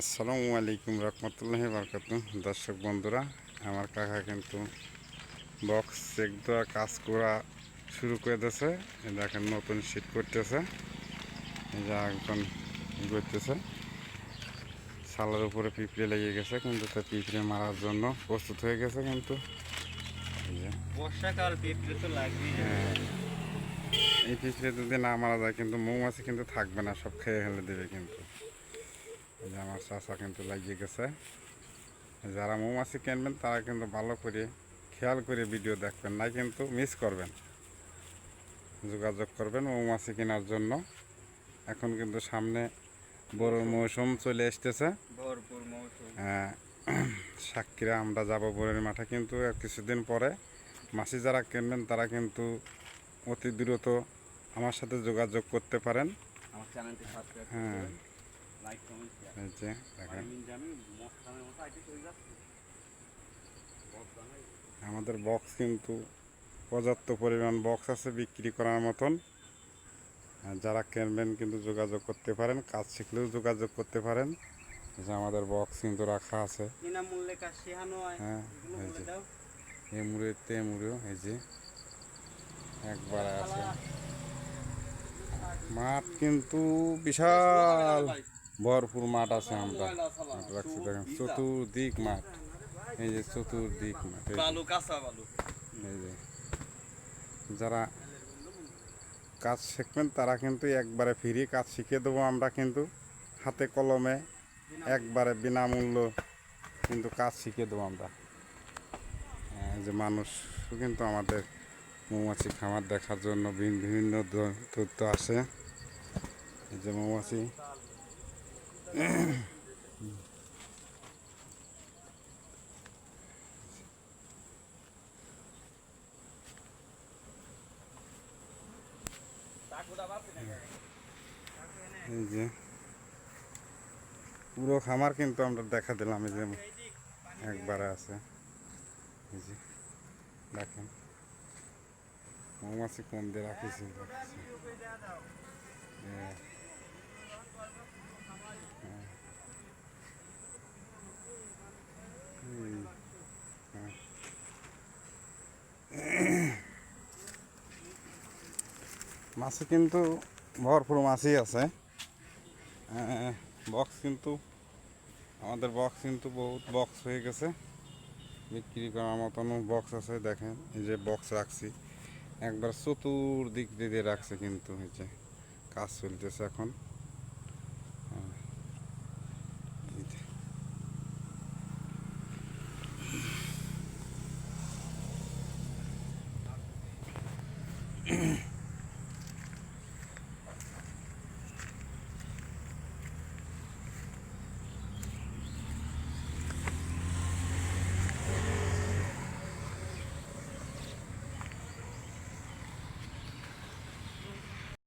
আসসালামু আলাইকুম রহমতুল্লাহি বরকাত। দর্শক বন্ধুরা আমার কাকা কিন্তু বক্স চেক দেওয়া কাজ করা শুরু করে দিয়েছে। দেখেন নতুন শীট করতেছে যে একজন করতেছে সালার উপরে পিঁপড়ে লেগে গেছে কিন্তু তা পিঁপড়ে মারার জন্য প্রস্তুত হয়ে গেছে কিন্তু। বর্ষাকাল পেঁপড়ে তো লাগবেই। হ্যাঁ, এই পিঁপড়ে যদি না মারা যায় কিন্তু মৌমাছি কিন্তু থাকবে না সব খেয়ে ফেলে দেবে কিন্তু। এই যে আমার চাষা কিন্তু লাগিয়ে গেছে। যারা মৌমাছি কিনবেন তারা কিন্তু ভালো করে খেয়াল করে ভিডিও দেখবেন না কিন্তু মিস করবেন। যোগাযোগ করবেন মৌমাছি কেনার জন্য। এখন কিন্তু সামনে বড় মৌসুম চলে মৌসুম। আহ, সাক্ষীরা আমরা যাব বোরের মাঠে কিন্তু কিছুদিন পরে মাসি যারা কিনবেন তারা কিন্তু অতি দ্রুত আমার সাথে যোগাযোগ করতে পারেন। হ্যাঁ। যাচ্ছে। মস্তানের আমাদের বক্স কিন্তু পর্যাপ্ত পরিমাণ বক্স আছে বিক্রি করার মতন। যারা কিনবেন কিন্তু যোগাযোগ করতে পারেন কাজ শিখলেও যোগাযোগ করতে পারেন। যে আমাদের বক্স কিন্তু রাখা আছে। হয়। এই যে। দাও। এমুড়ে এই যে। একবার আছে। মাঠ কিন্তু বিশাল। ভরপুর মাঠ আছে আমরা। মাঠ রাখছি দেখেন চতুর্দিক মাঠ। এই যে চতুর্দিক মাঠ এই যে- যারা কাজ শিখবেন তারা কিন্তু একবারে ফ্রি কাজ শিখিয়ে দেবো আমরা কিন্তু। হাতে কলমে একবারে বিনামূল্য কিন্তু কাজ শিখিয়ে দেবো আমরা। যে মানুষ কিন্তু আমাদের মৌমাছি খামার দেখার জন্য বিভি- বিভিন্ন তথ্য আসে। এই যে মৌমাছি যে, পুরো খামার কিন্তু আমরা দেখা দিলাম, এই যে একবারে আছে দেখেন, মৌমাছি কম দিয়ে রাখিছি রাখিছি। হ্যাঁ। হ্যাঁ। হুম, হ্যাঁ। মাছে কিন্তু ভরপুর মাছই আছে। বক্স কিন্তু, আমাদের বক্স কিন্তু বহুত বক্স হয়ে গেছে। বিক্রি করার মতনও বক্স আছে, দেখেন, এই যে বক্স রাখছি। একবার চতুর্দিক দিয়ে রাখছে কিন্তু, এই যে কাজ চলতেছে এখন।